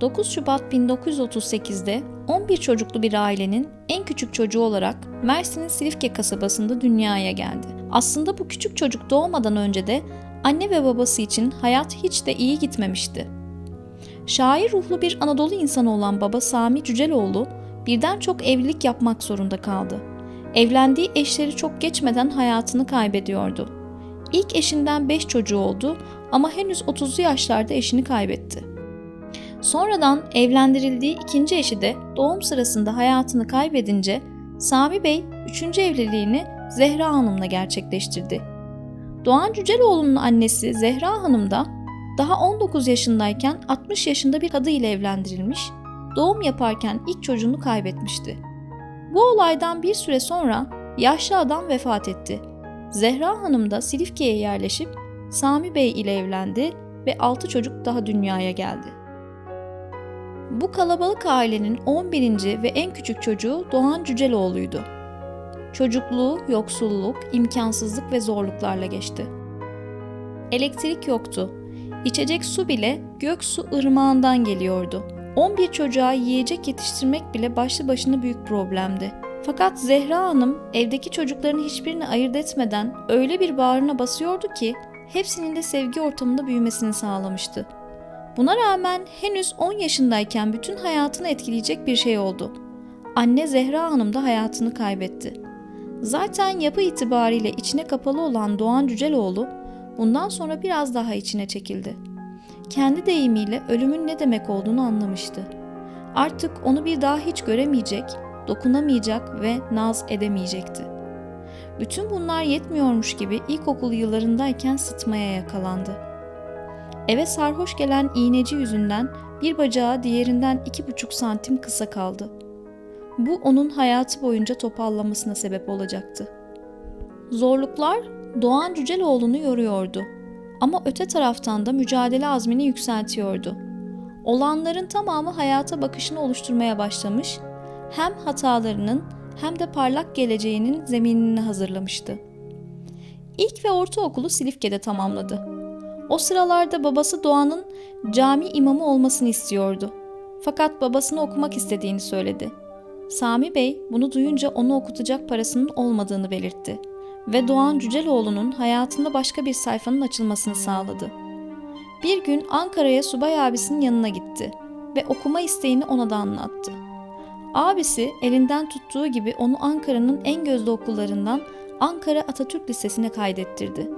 9 Şubat 1938'de 11 çocuklu bir ailenin en küçük çocuğu olarak Mersin'in Silifke kasabasında dünyaya geldi. Aslında bu küçük çocuk doğmadan önce de anne ve babası için hayat hiç de iyi gitmemişti. Şair ruhlu bir Anadolu insanı olan baba Sami Cüceloğlu birden çok evlilik yapmak zorunda kaldı. Evlendiği eşleri çok geçmeden hayatını kaybediyordu. İlk eşinden 5 çocuğu oldu ama henüz 30'lu yaşlarda eşini kaybetti. Sonradan evlendirildiği ikinci eşi de doğum sırasında hayatını kaybedince Sami Bey üçüncü evliliğini Zehra Hanım'la gerçekleştirdi. Doğan Cüceloğlu'nun annesi Zehra Hanım da daha 19 yaşındayken 60 yaşında bir kadı ile evlendirilmiş, doğum yaparken ilk çocuğunu kaybetmişti. Bu olaydan bir süre sonra yaşlı adam vefat etti. Zehra Hanım da Silifke'ye yerleşip Sami Bey ile evlendi ve 6 çocuk daha dünyaya geldi. Bu kalabalık ailenin 11. ve en küçük çocuğu Doğan Cüceloğlu'ydu. Çocukluğu yoksulluk, imkansızlık ve zorluklarla geçti. Elektrik yoktu. İçecek su bile Göksu ırmağından geliyordu. 11 çocuğa yiyecek yetiştirmek bile başlı başına büyük problemdi. Fakat Zehra Hanım evdeki çocukların hiçbirini ayırt etmeden öyle bir bağrına basıyordu ki hepsinin de sevgi ortamında büyümesini sağlamıştı. Buna rağmen henüz 10 yaşındayken bütün hayatını etkileyecek bir şey oldu. Anne Zehra Hanım da hayatını kaybetti. Zaten yapı itibariyle içine kapalı olan Doğan Cüceloğlu bundan sonra biraz daha içine çekildi. Kendi deyimiyle ölümün ne demek olduğunu anlamıştı. Artık onu bir daha hiç göremeyecek, dokunamayacak ve naz edemeyecekti. Bütün bunlar yetmiyormuş gibi ilkokul yıllarındayken sıtmaya yakalandı. Eve sarhoş gelen iğneci yüzünden bir bacağı diğerinden iki buçuk santim kısa kaldı. Bu onun hayatı boyunca topallamasına sebep olacaktı. Zorluklar Doğan Cüceloğlu'nu yoruyordu. Ama öte taraftan da mücadele azmini yükseltiyordu. Olanların tamamı hayata bakışını oluşturmaya başlamış, hem hatalarının hem de parlak geleceğinin zeminini hazırlamıştı. İlk ve ortaokulu Silifke'de tamamladı. O sıralarda babası Doğan'ın cami imamı olmasını istiyordu. Fakat babasını okumak istediğini söyledi. Sami Bey bunu duyunca onu okutacak parasının olmadığını belirtti ve Doğan Cüceloğlu'nun hayatında başka bir sayfanın açılmasını sağladı. Bir gün Ankara'ya subay abisinin yanına gitti ve okuma isteğini ona da anlattı. Abisi elinden tuttuğu gibi onu Ankara'nın en gözde okullarından Ankara Atatürk Lisesi'ne kaydettirdi.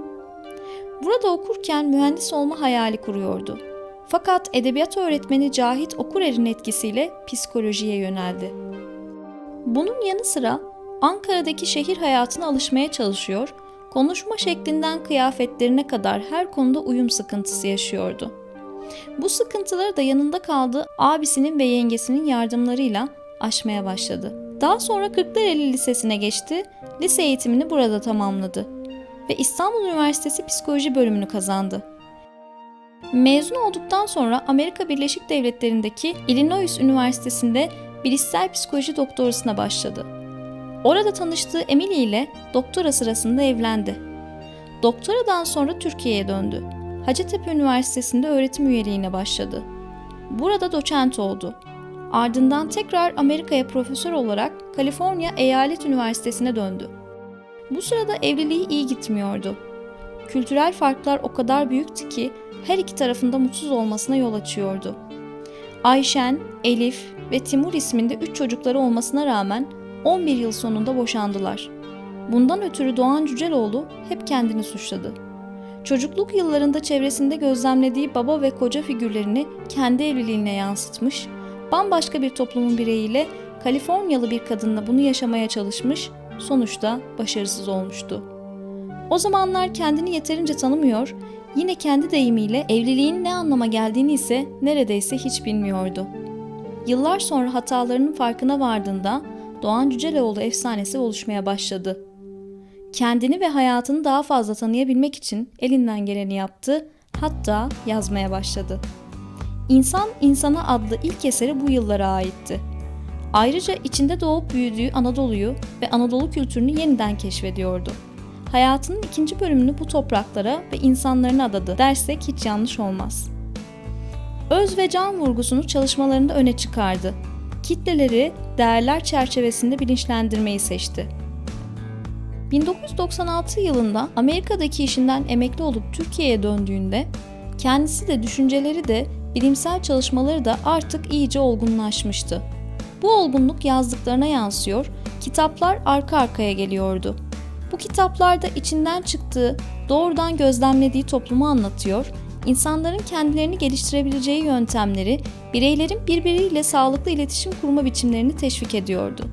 Burada okurken mühendis olma hayali kuruyordu. Fakat edebiyat öğretmeni Cahit Okurer'in etkisiyle psikolojiye yöneldi. Bunun yanı sıra Ankara'daki şehir hayatına alışmaya çalışıyor, konuşma şeklinden kıyafetlerine kadar her konuda uyum sıkıntısı yaşıyordu. Bu sıkıntıları da yanında kaldığı abisinin ve yengesinin yardımlarıyla aşmaya başladı. Daha sonra Kırklareli Lisesi'ne geçti, lise eğitimini burada tamamladı ve İstanbul Üniversitesi Psikoloji bölümünü kazandı. Mezun olduktan sonra Amerika Birleşik Devletleri'ndeki Illinois Üniversitesi'nde bilişsel psikoloji doktorasına başladı. Orada tanıştığı Emily ile doktora sırasında evlendi. Doktoradan sonra Türkiye'ye döndü. Hacettepe Üniversitesi'nde öğretim üyeliğine başladı. Burada doçent oldu. Ardından tekrar Amerika'ya profesör olarak Kaliforniya Eyalet Üniversitesi'ne döndü. Bu sırada evliliği iyi gitmiyordu. Kültürel farklar o kadar büyüktü ki her iki tarafında mutsuz olmasına yol açıyordu. Ayşen, Elif ve Timur isminde üç çocukları olmasına rağmen 11 yıl sonunda boşandılar. Bundan ötürü Doğan Cüceloğlu hep kendini suçladı. Çocukluk yıllarında çevresinde gözlemlediği baba ve koca figürlerini kendi evliliğine yansıtmış, bambaşka bir toplumun bireyiyle Kaliforniyalı bir kadınla bunu yaşamaya çalışmış, sonuçta başarısız olmuştu. O zamanlar kendini yeterince tanımıyor, yine kendi deyimiyle evliliğin ne anlama geldiğini ise neredeyse hiç bilmiyordu. Yıllar sonra hatalarının farkına vardığında Doğan Cüceloğlu efsanesi oluşmaya başladı. Kendini ve hayatını daha fazla tanıyabilmek için elinden geleni yaptı, hatta yazmaya başladı. İnsan İnsana adlı ilk eseri bu yıllara aitti. Ayrıca içinde doğup büyüdüğü Anadolu'yu ve Anadolu kültürünü yeniden keşfediyordu. Hayatının ikinci bölümünü bu topraklara ve insanlarına adadı dersek hiç yanlış olmaz. öz ve can vurgusunu çalışmalarında öne çıkardı. Kitleleri değerler çerçevesinde bilinçlendirmeyi seçti. 1996 yılında Amerika'daki işinden emekli olup Türkiye'ye döndüğünde kendisi de düşünceleri de bilimsel çalışmaları da artık iyice olgunlaşmıştı. Bu olgunluk yazdıklarına yansıyor, kitaplar arka arkaya geliyordu. Bu kitaplarda içinden çıktığı, doğrudan gözlemlediği toplumu anlatıyor, insanların kendilerini geliştirebileceği yöntemleri, bireylerin birbiriyle sağlıklı iletişim kurma biçimlerini teşvik ediyordu.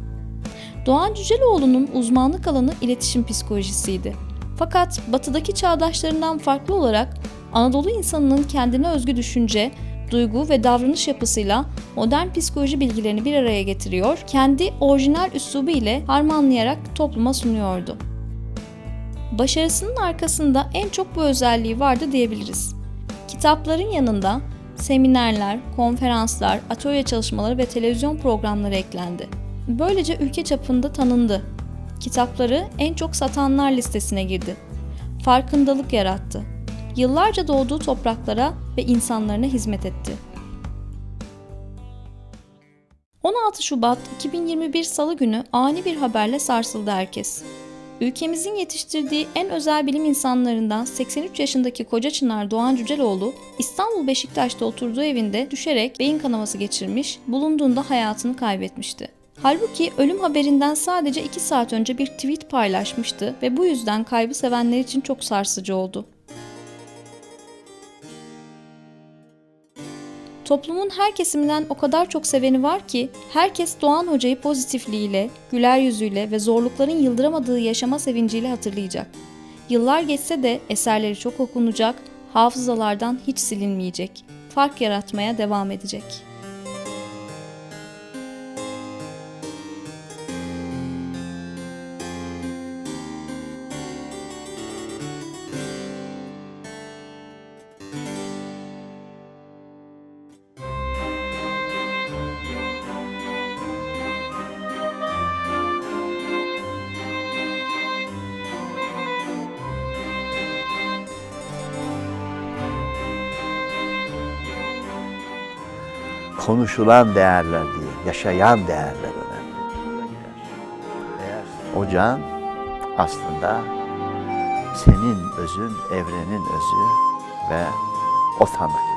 Doğan Cüceloğlu'nun uzmanlık alanı iletişim psikolojisiydi. Fakat batıdaki çağdaşlarından farklı olarak Anadolu insanının kendine özgü düşünce, duygu ve davranış yapısıyla modern psikoloji bilgilerini bir araya getiriyor, kendi orijinal üslubu ile harmanlayarak topluma sunuyordu. Başarısının arkasında en çok bu özelliği vardı diyebiliriz. Kitapların yanında seminerler, konferanslar, atölye çalışmaları ve televizyon programları eklendi. Böylece ülke çapında tanındı. Kitapları en çok satanlar listesine girdi. Farkındalık yarattı. Yıllarca doğduğu topraklara ve insanlarına hizmet etti. 16 Şubat 2021 Salı günü ani bir haberle sarsıldı herkes. Ülkemizin yetiştirdiği en özel bilim insanlarından 83 yaşındaki Koca Çınar Doğan Cüceloğlu, İstanbul Beşiktaş'ta oturduğu evinde düşerek beyin kanaması geçirmiş, bulunduğunda hayatını kaybetmişti. Halbuki ölüm haberinden sadece 2 saat önce bir tweet paylaşmıştı ve bu yüzden kaybı sevenler için çok sarsıcı oldu. Toplumun her kesiminden o kadar çok seveni var ki herkes Doğan Hoca'yı pozitifliğiyle, güler yüzüyle ve zorlukların yıldıramadığı yaşama sevinciyle hatırlayacak. Yıllar geçse de eserleri çok okunacak, hafızalardan hiç silinmeyecek. Fark yaratmaya devam edecek. Konuşulan değerler değil, yaşayan değerler önemli. O can aslında senin özün, evrenin özü ve o tanık.